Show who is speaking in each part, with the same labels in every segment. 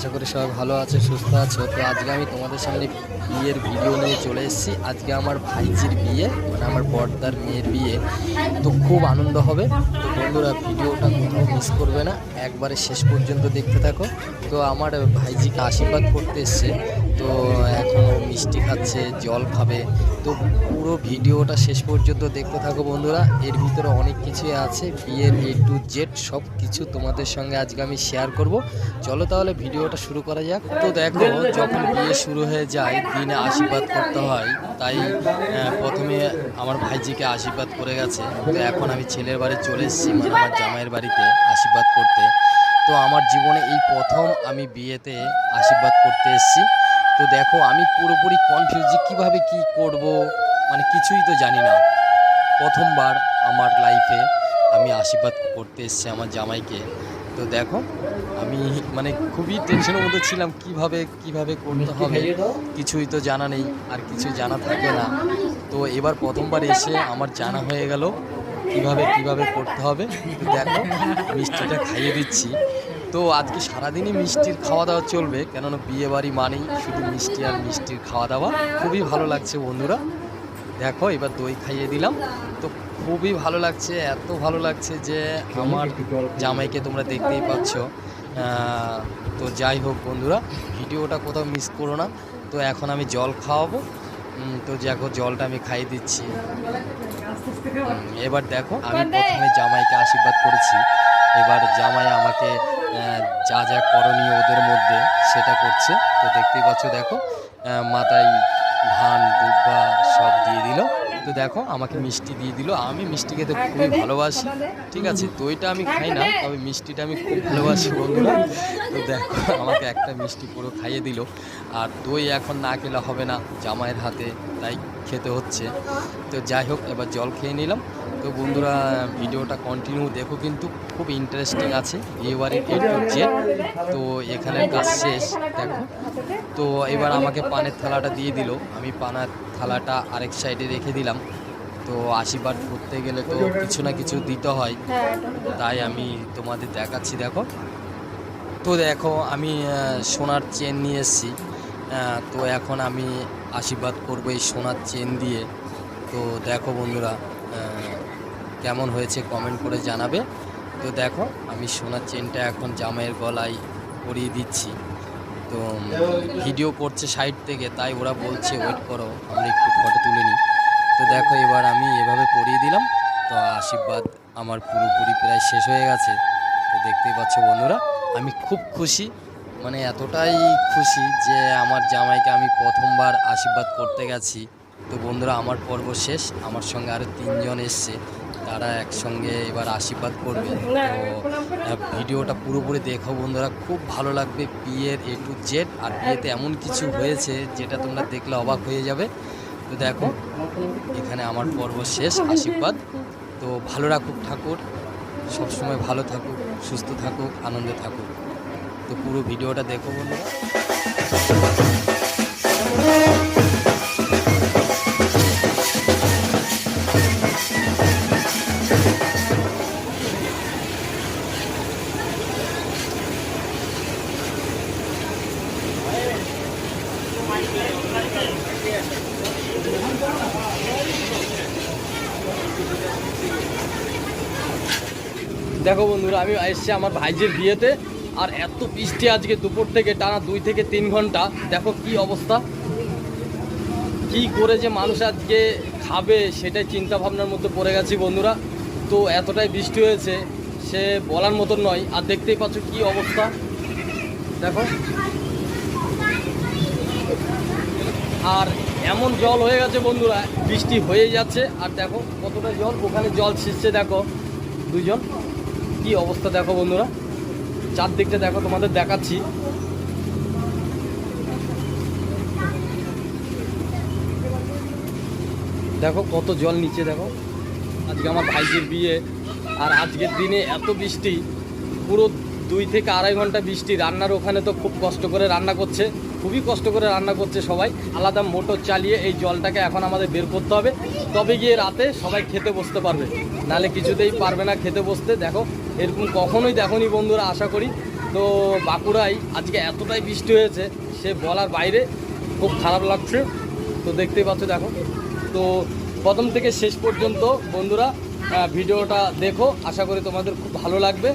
Speaker 1: আশা করি সবাই ভালো আছে সুস্থ আছো। তো আজকে আমি তোমাদের সামনে বিয়ের ভিডিও নিয়ে চলে এসেছি। আজকে আমার ভাইজির বিয়ে মানে আমার বর্দার মেয়ের বিয়ে। তো খুব আনন্দ হবে। তো বন্ধুরা, ভিডিওটা কোথাও মিস করবে না। একবারে শেষ পর্যন্ত দেখতে থাকো। তো আমার ভাইজিকে আশীর্বাদ করতে এসছে। তো এখন মিষ্টি খাচ্ছে, জল খাবে। তো পুরো ভিডিওটা শেষ পর্যন্ত দেখতে থাকো বন্ধুরা। এর ভিতরে অনেক কিছুই আছে। বিয়ের এ টু জেড সব কিছু তোমাদের সঙ্গে আজকে আমি শেয়ার করব। চলো তাহলে ভিডিওটা শুরু করা যাক। তো দেখো, যখন বিয়ে শুরু হয়ে যায় দিনে আশীর্বাদ করতে হয়, তাই প্রথমে আমার ভাইজিকে আশীর্বাদ করে গেছে। তো এখন আমি ছেলের বাড়ি চলে এসেছি মানে আমার জামাইয়ের বাড়িতে আশীর্বাদ করতে। তো আমার জীবনে এই প্রথম আমি বিয়েতে আশীর্বাদ করতে এসেছি। তো দেখো, আমি পুরোপুরি কনফিউজ যে কীভাবে কী করব মানে কিছুই তো জানি না। প্রথমবার আমার লাইফে আমি আশীর্বাদ করতে এসেছি আমার জামাইকে। তো দেখো আমি মানে খুবই টেনশনের মধ্যে ছিলাম কীভাবে কীভাবে করতে হবে? কিছুই তো জানা নেই আর কিছু জানা থাকে না। তো এবার প্রথমবার এসে আমার জানা হয়ে গেল কীভাবে কীভাবে করতে হবে। দেখো মিষ্টিটা খাইয়ে দিচ্ছি। তো আজকে সারাদিনই মিষ্টির খাওয়া দাওয়া চলবে কেননা বিয়ে বাড়ি মানেই শুধু মিষ্টি আর মিষ্টির খাওয়া দাওয়া খুবই ভালো লাগছে বন্ধুরা। দেখো এবার দই খাইয়ে দিলাম। তো খুবই ভালো লাগছে এত ভালো লাগছে যে আমার জামাইকে তোমরা দেখতেই পাচ্ছ। তো যাই হোক বন্ধুরা ভিডিওটা কোথাও মিস করো না। তো এখন আমি জল খাওয়াবো। তো দেখো জলটা আমি খাইয়ে দিচ্ছি। এবার দেখো আমি প্রথমে জামাইকে আশীর্বাদ করেছি। এবার জামাই আমাকে যা যা করণীয় ওদের মধ্যে সেটা করছে। তো দেখতেই পাচ্ছ দেখো মাথায় ধান দুব্বা সব দিয়ে দিল। তো দেখো আমাকে মিষ্টি দিয়ে দিল। আমি মিষ্টি খেতে খুবই ভালোবাসি। ঠিক আছে দইটা আমি খাই না তবে মিষ্টিটা আমি খুব ভালোবাসি বন্ধুরা। তো দেখো আমাকে একটা মিষ্টি পুরো খাইয়ে দিল। আর দই এখন না খেলে হবে না জামাইয়ের হাতে তাই খেতে হচ্ছে। তো যাই হোক এবার জল খেয়ে নিলাম। তো বন্ধুরা ভিডিওটা কন্টিনিউ দেখো কিন্তু খুব ইন্টারেস্টিং আছে এবারে টু তো এখানে কাজ শেষ দেখো। তো এবার আমাকে পানের থালাটা দিয়ে দিল। আমি পানার থালাটা আরেক সাইডে রেখে দিলাম। তো আশীর্বাদ করতে গেলে তো কিছু না কিছু দিতে হয়। তাই আমি তোমাদের দেখাচ্ছি দেখো। তো দেখো আমি সোনার চেন নিয়ে এসেছি। তো এখন আমি আশীর্বাদ করব এই সোনার চেন দিয়ে। তো দেখো বন্ধুরা কেমন হয়েছে কমেন্ট করে জানাবে। তো দেখো আমি সোনার চেনটা এখন জামাইয়ের গলায় পরিয়ে দিচ্ছি। তো ভিডিও করছে সাইড থেকে, তাই ওরা বলছে ওয়েট করো, আমরা একটু ফটো তুলে নিই। তো দেখো, এবার আমি এভাবে পরিয়ে দিলাম। তো আশীর্বাদ আমার পুরোপুরি প্রায় শেষ হয়ে গেছে। তো দেখতেই পাচ্ছ বন্ধুরা, আমি খুব খুশি মানে এতটাই খুশি যে আমার জামাইকে আমি প্রথমবার আশীর্বাদ করতে গেছি। তো বন্ধুরা, আমার পর্ব শেষ, আমার সঙ্গে আরও তিনজন এসছে। তারা একসঙ্গে এবার আশীর্বাদ করবে। তো ভিডিওটা পুরোপুরি দেখো বন্ধুরা, খুব ভালো লাগবে বিয়ের এ টু জেড আর বিয়েতে এমন কিছু হয়েছে যেটা তোমরা দেখলে অবাক হয়ে যাবে। তো দেখো, এখানে আমার পর্ব শেষ, আশীর্বাদ। তো ভালো রাখুক ঠাকুর, সবসময় ভালো থাকুক, সুস্থ থাকুক, আনন্দে থাকুক। তো পুরো ভিডিওটা দেখো বন্ধুরা।
Speaker 2: দেখো বন্ধুরা, আমি এসেছি আমার ভাইজির বিয়েতে, আর এত বৃষ্টি আজকে দুপুর থেকে টানা দুই থেকে তিন ঘণ্টা। দেখো কি অবস্থা। কি করে যে মানুষ আজকে খাবে সেটাই চিন্তা ভাবনার মধ্যে পড়ে গেছি বন্ধুরা। তো এতটাই বৃষ্টি হয়েছে, সে বলার মতন নয়। আর দেখতেই পাচ্ছ কি অবস্থা। দেখো। আর এমন জল হয়ে গেছে বন্ধুরা, বৃষ্টি হয়েই যাচ্ছে। আর দেখো কতটা জল, ওখানে জল ছিটছে, দেখো। দুজন কি অবস্থা দেখো বন্ধুরা। চারদিকটা দেখো, তোমাদের দেখাচ্ছি। দেখো কত জল নিচে, দেখো। আজকে আমার ভাইজির বিয়ে, আর আজকের দিনে এত বৃষ্টি, পুরো দুই থেকে আড়াই ঘণ্টা বৃষ্টি। রান্নার ওখানে তো খুব কষ্ট করে রান্না করছে, খুবই কষ্ট করে রান্না করছে সবাই। আলাদা মোটর চালিয়ে এই জলটাকে এখন আমাদের বের করতে হবে। তবে গিয়ে রাতে সবাই খেতে বসতে পারবে। নালে কিছুতেই পারবে না খেতে বসতে। দেখো, এরকম কখনোই দেখোনি বন্ধুরা, আশা করি। তো বাঁকুড়ায় আজকে এতটাই বৃষ্টি হয়েছে, সে বলার বাইরে খুব খারাপ লাগছে। তো দেখতেই পাচ্ছ, দেখো। তো প্রথম থেকে শেষ পর্যন্ত বন্ধুরা ভিডিওটা দেখো। আশা করি তোমাদের খুব ভালো লাগবে।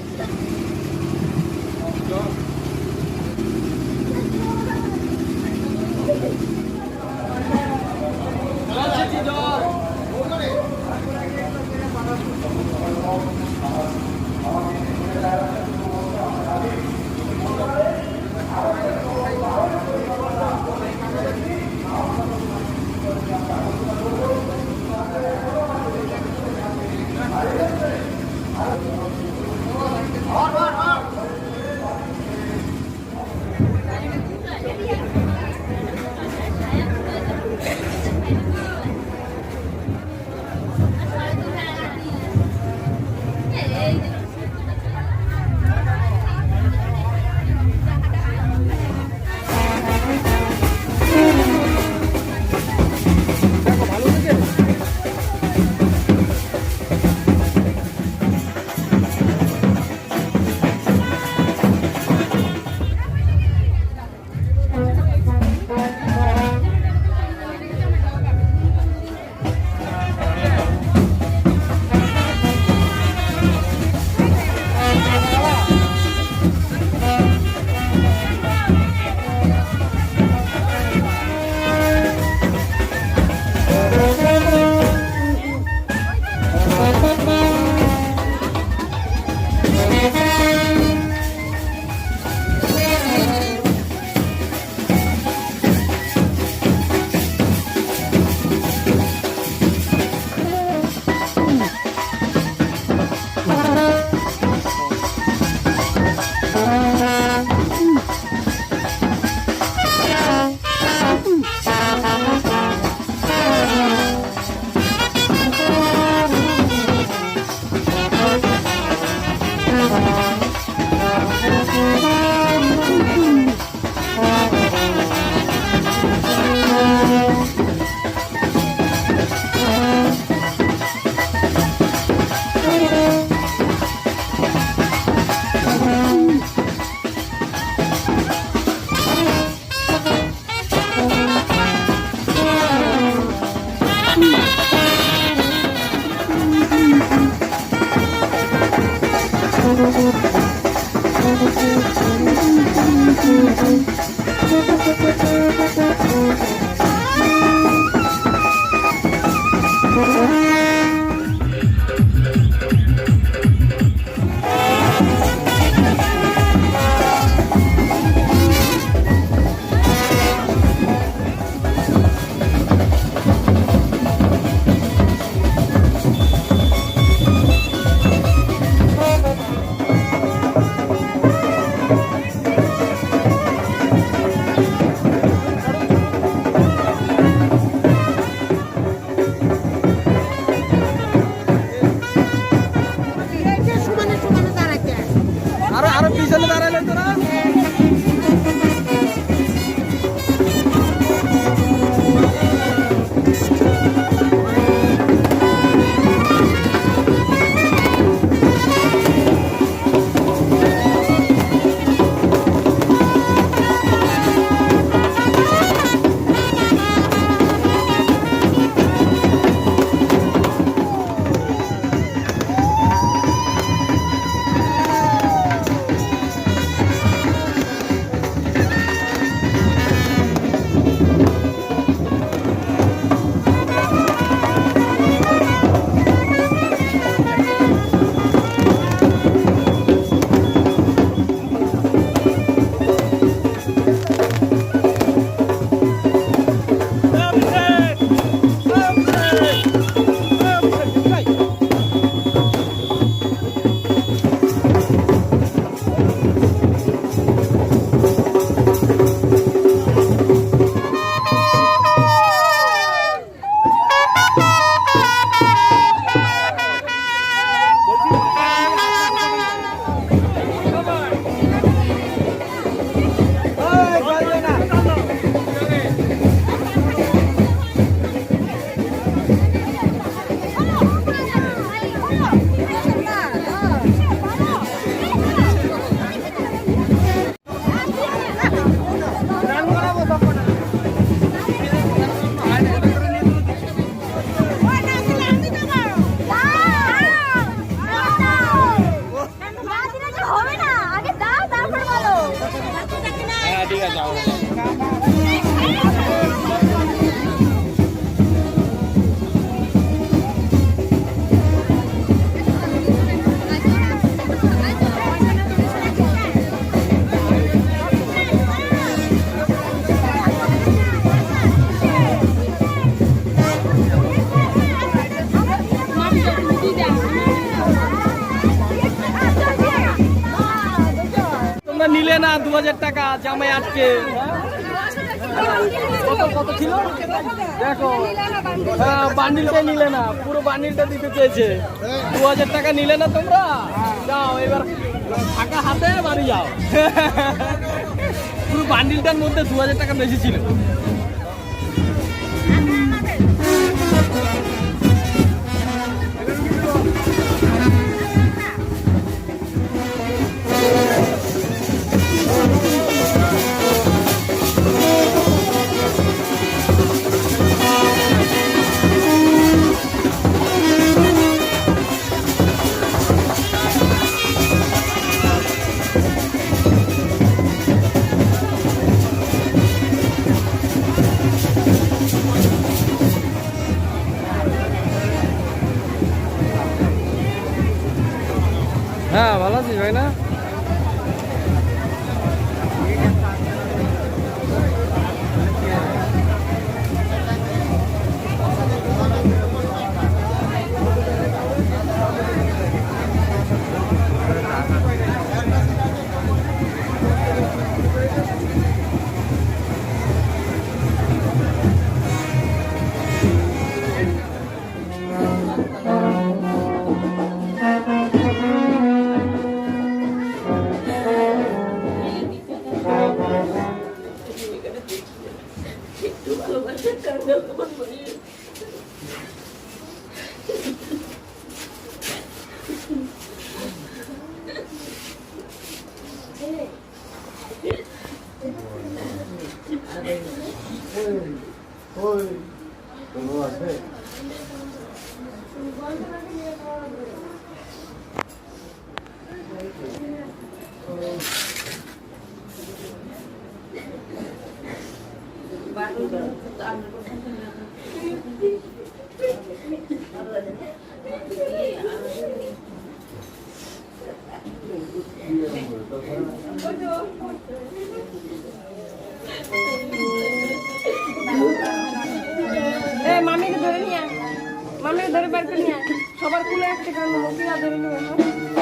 Speaker 3: সমানে
Speaker 2: ঠিক আছে না দু হাজার টাকা জামাই আটকে দেখো হ্যাঁ বান্ডিলটা নিলে না, পুরো বান্ডিলটা দিতে চেয়েছে। দু হাজার টাকা নিলে না তোমরা? যাও, এবার ফাঁকা হাতে বাড়ি যাও। পুরো বান্ডিলটার মধ্যে দু হাজার টাকা বেশি ছিল।
Speaker 3: এ মামিকে ধরে নিয়ে মামিকে ধরে বের করে নিয়ে সবার কুলে একটা করে নেব ধরে নেব